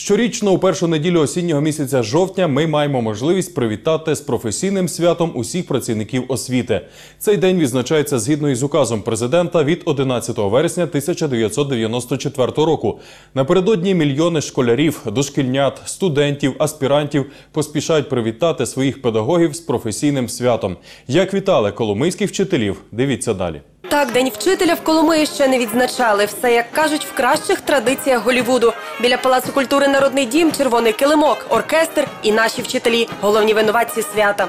Щорічно у першу неділю осіннього місяця жовтня ми маємо можливість привітати з професійним святом усіх працівників освіти. Цей день відзначається згідно із указом президента від 11 вересня 1994 року. Напередодні мільйони школярів, дошкільнят, студентів, аспірантів поспішають привітати своїх педагогів з професійним святом. Як вітали коломийських вчителів? Дивіться далі. Так, день вчителя в Коломиї ще не відзначали. Все, як кажуть, в кращих традиціях Голівуду. Біля Палацу культури Народний дім, червоний килимок, оркестр і наші вчителі головні винуватці свята.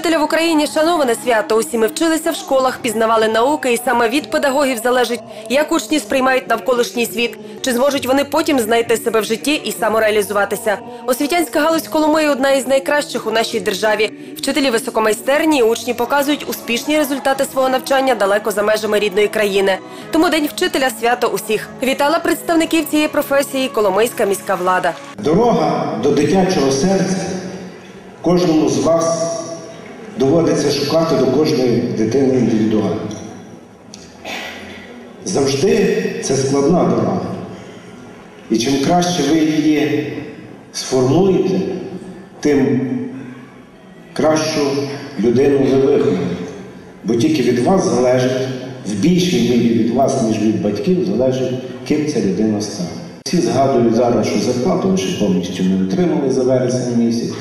Вчителя в Україні шановане свято. Усі ми вчилися в школах, пізнавали науки, і саме від педагогів залежить, як учні сприймають навколишній світ, чи зможуть вони потім знайти себе в житті і самореалізуватися. Освітянська галузь Коломиї одна із найкращих у нашій державі. Вчителі високомайстерні, і учні показують успішні результати свого навчання далеко за межами рідної країни. Тому день вчителя свято усіх. Вітала представників цієї професії Коломийська міська влада. Дорога до дитячого серця кожному з вас доводиться шукати до кожної дитини індивідуально. Завжди це складна дорога. І чим краще ви її сформуєте, тим кращу людину ви виховуєте. Бо тільки від вас залежить, в більшій мірі від вас, ніж від батьків, залежить, ким ця людина стане. Всі згадують зараз, що зарплату ви ще повністю не отримали за вересень місяць,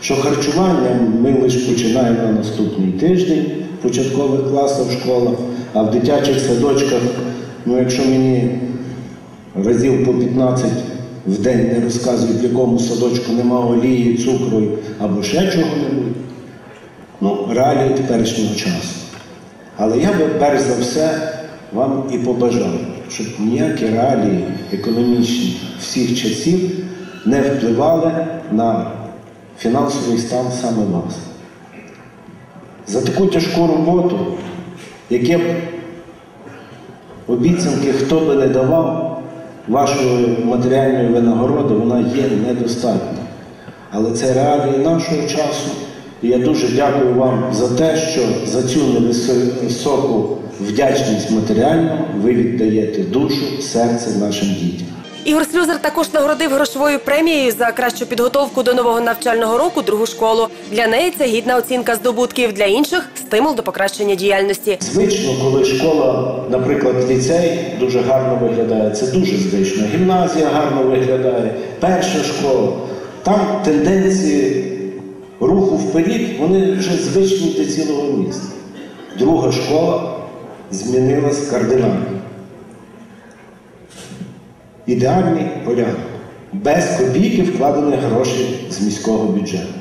що харчування ми лише починаємо на наступний тиждень в початкових класах в школах, а в дитячих садочках, ну якщо мені разів по 15 в день не розказують, в якому садочку нема олії, цукру або ще чого-небудь, ну, реалії теперішнього часу. Але я би перш за все вам і побажав, щоб ніякі реалії економічні всіх часів не впливали на фінансовий стан саме вас. За таку тяжку роботу, яке б обіцянки хто би не давав, вашої матеріальної винагороди, вона є недостатня. Але це реалії нашого часу. І я дуже дякую вам за те, що за цю невисоку вдячність матеріальну ви віддаєте душу, серце нашим дітям. Ігор Слюзар також нагородив грошовою премією за кращу підготовку до нового навчального року другу школу. Для неї це гідна оцінка здобутків, для інших стимул до покращення діяльності. Звично, коли школа, наприклад, ліцей дуже гарно виглядає, це дуже звично. Гімназія гарно виглядає, перша школа. Там тенденції руху вперед, вони вже звичні для цілого міста. Друга школа змінилась кардинально. Ідеальний порядок. Без копійки вкладених грошей з міського бюджету.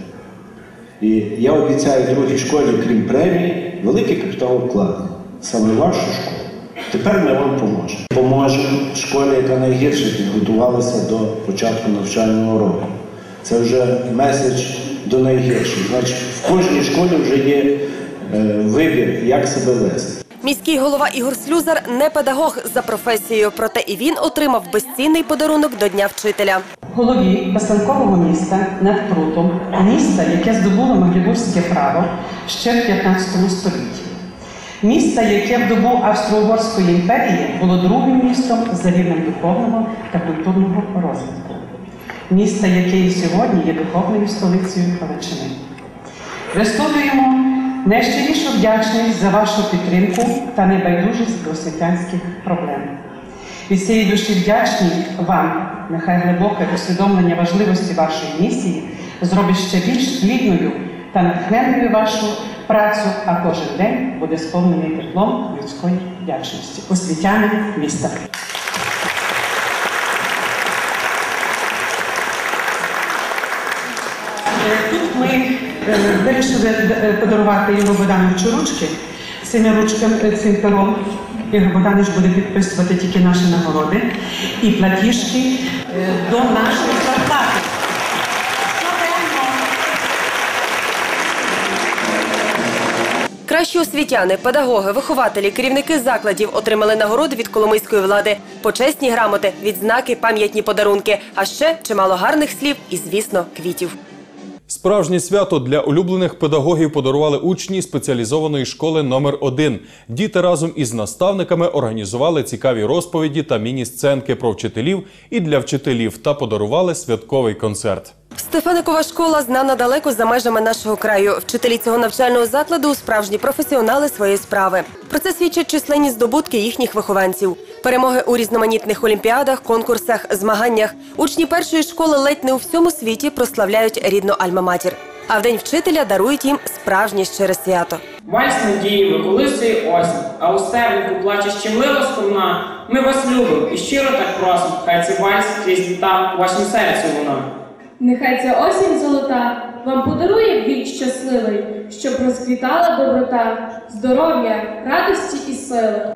І я обіцяю другій школі, крім премії, великий капітал вкладення. Саме вашу школу. Тепер ми вам поможемо. Поможемо школі, яка найгірше підготувалася до початку навчального року. Це вже меседж до найгірших. Значить, в кожній школі вже є е, вибір, як себе вести. Міський голова Ігор Слюзар не педагог за професією, проте і він отримав безцінний подарунок до Дня вчителя. голові писанкового міста над Прутом, міста, яке здобуло Магдебурзьке право ще в 15 столітті. Міста, яке в добу Австро-Угорської імперії було другим містом за рівнем духовного та культурного розвитку. Міста, яке і сьогодні є духовною столицею Галичини. Висловлюємо найщирішу вдячність за вашу підтримку та небайдужість до освітянських проблем. Від цієї душі вдячні вам, нехай глибоке усвідомлення важливості вашої місії зробить ще більш плідною та натхненною вашу працю, а кожен день буде сповнений теплом людської вдячності. Освітяни міста. Тут ми е, вирішили е, подарувати йому Богдановичу ручки. Цими ручками, е, цим пером Ігор Богданович буде підписувати тільки наші нагороди і платіжки до нашої зарплати. Кращі освітяни, педагоги, вихователі, керівники закладів отримали нагороди від коломийської влади, почесні грамоти, відзнаки, пам'ятні подарунки, а ще чимало гарних слів і, звісно, квітів. Справжнє свято для улюблених педагогів подарували учні спеціалізованої школи номер 1 Діти разом із наставниками організували цікаві розповіді та міні-сценки про вчителів і для вчителів та подарували святковий концерт. Стефаникова школа знана далеко за межами нашого краю. Вчителі цього навчального закладу справжні професіонали своєї справи. Про це свідчать численні здобутки їхніх вихованців. Перемоги у різноманітних олімпіадах, конкурсах, змаганнях. Учні першої школи ледь не у всьому світі прославляють рідну Альма-Матір. А в день вчителя дарують їм справжнє щире свято. Вальс надії виколисує осінь, а у стернику плаче щемлива струна. Ми вас любимо і щиро так просимо, хай цей вальс крізь літа у вашому серці луна. Нехай ця осінь золота вам подарує вік щасливий, щоб розквітала доброта, здоров'я, радості і сили.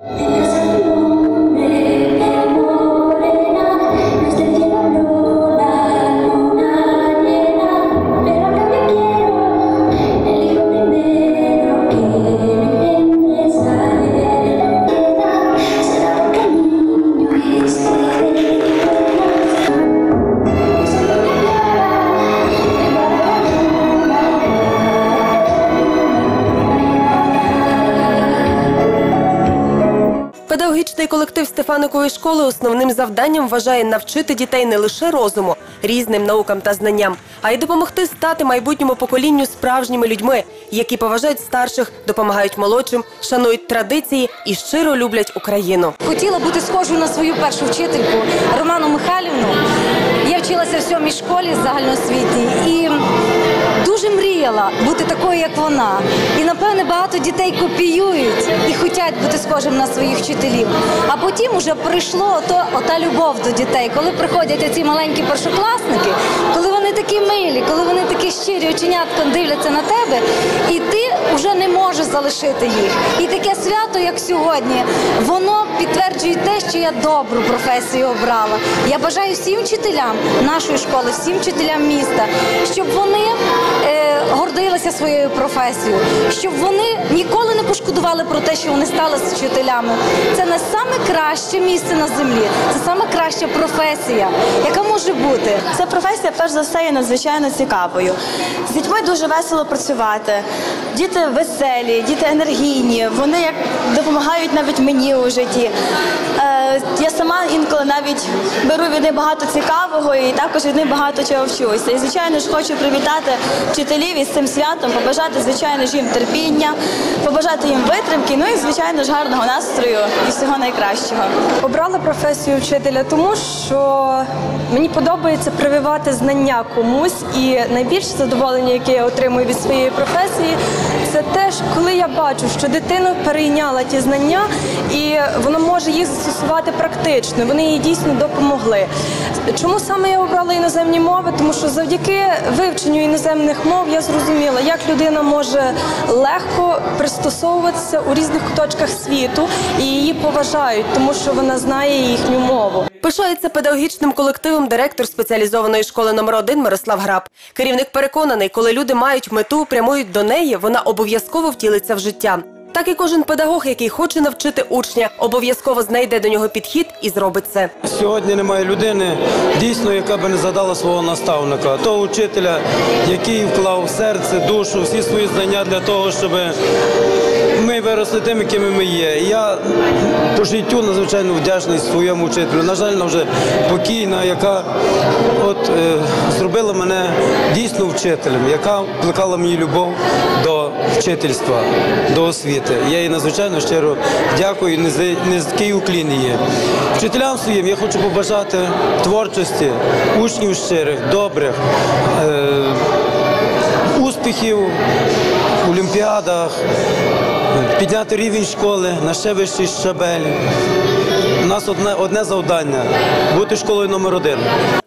Колектив Стефаникової школи основним завданням вважає навчити дітей не лише розуму, різним наукам та знанням, а й допомогти стати майбутньому поколінню справжніми людьми, які поважають старших, допомагають молодшим, шанують традиції і щиро люблять Україну. Хотіла бути схожою на свою першу вчительку Роману Михайлівну. Я вчилася в сьомій школі загальноосвітній і дуже мріяла бути такою, як вона. І напевне багато дітей копіюють і хочуть бути схожим на своїх вчителів. А потім уже прийшло ото, ота любов до дітей, коли приходять оці маленькі першокласники, коли вони такі милі, коли вони такі щирі оченятком дивляться на тебе, і ти вже не можеш залишити їх. І таке свято, як сьогодні, воно підтверджує те, що я добру професію обрала. Я бажаю всім вчителям нашої школи, всім вчителям міста, щоб вони гордилися своєю професією, щоб вони ніколи не пошкодували про те, що вони стали вчителями. Це не саме краще місце на землі, це саме краща професія, яка може бути. Ця професія, перш за все, є надзвичайно цікавою. З дітьми дуже весело працювати. Діти веселі, діти енергійні, вони як допомагають навіть мені у житті. Е, я сама інколи навіть беру від них багато цікавого і також від них багато чого вчуся. І звичайно ж хочу привітати вчителів із цим святом, побажати, звичайно ж, терпіння, побажати їм витримки, ну і звичайно ж гарного настрою і всього найкращого. Обрала професію вчителя, тому що мені подобається прививати знання комусь, і найбільше задоволення, яке я отримую від своєї професії, що коли я бачу, що дитина перейняла ті знання і вона може їх застосувати практично. Вони їй дійсно допомогли. Чому саме я обрала іноземні мови? Тому що завдяки вивченню іноземних мов я зрозуміла, як людина може легко пристосовуватися у різних куточках світу і її поважають, тому що вона знає їхню мову. Пишається педагогічним колективом директор спеціалізованої школи номер 1 Мирослав Граб. Керівник переконаний, коли люди мають мету, прямують до неї, вона обов'язково втілиться в життя. Так і кожен педагог, який хоче навчити учня, обов'язково знайде до нього підхід і зробить це. Сьогодні немає людини, дійсно, яка би не задала свого наставника, того вчителя, який вклав серце, душу, всі свої знання для того, щоб ми виросли тими, якими ми є. Я по життю надзвичайно вдячний своєму вчителю. На жаль, вона вже покійна, яка от е, зробила мене дійсно вчителем, яка плекала мені любов до вчительства, до освіти. Я їй надзвичайно щиро дякую, низи- низький уклін її. Вчителям своїм я хочу побажати творчості, учнів щирих, добрих. Е, успіхів в олімпіадах, підняти рівень школи на ще вищий щабель. У нас одне, одне завдання бути школою номер один.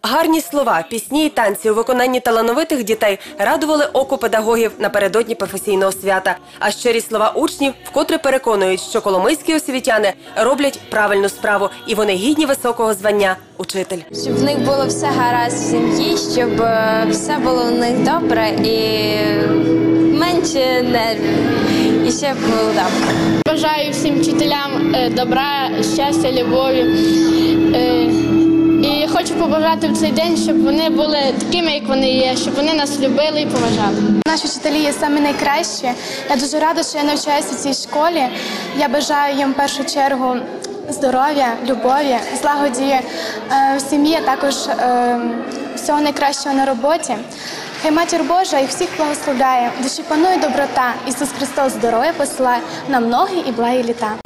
Гарні слова, пісні і танці у виконанні талановитих дітей радували око педагогів напередодні професійного свята. А щирі слова учнів вкотре переконують, що коломийські освітяни роблять правильну справу і вони гідні високого звання учитель. щоб в них було все гаразд в сім'ї, щоб е, все було в них добре і менше нервів. Ще молода. Бажаю всім вчителям е, добра, щастя, любові. Е, І хочу побажати в цей день, щоб вони були такими, як вони є, щоб вони нас любили і поважали. Наші вчителі є саме найкращі. Я дуже рада, що я навчаюся в цій школі. Я бажаю їм в першу чергу здоров'я, любові, злагоді е, в сім'ї, а також всього найкращого на роботі. Хай матір Божа і всіх благословляє. Душі панує доброта. Ісус Христос здоров'я посилає на многі і благі літа.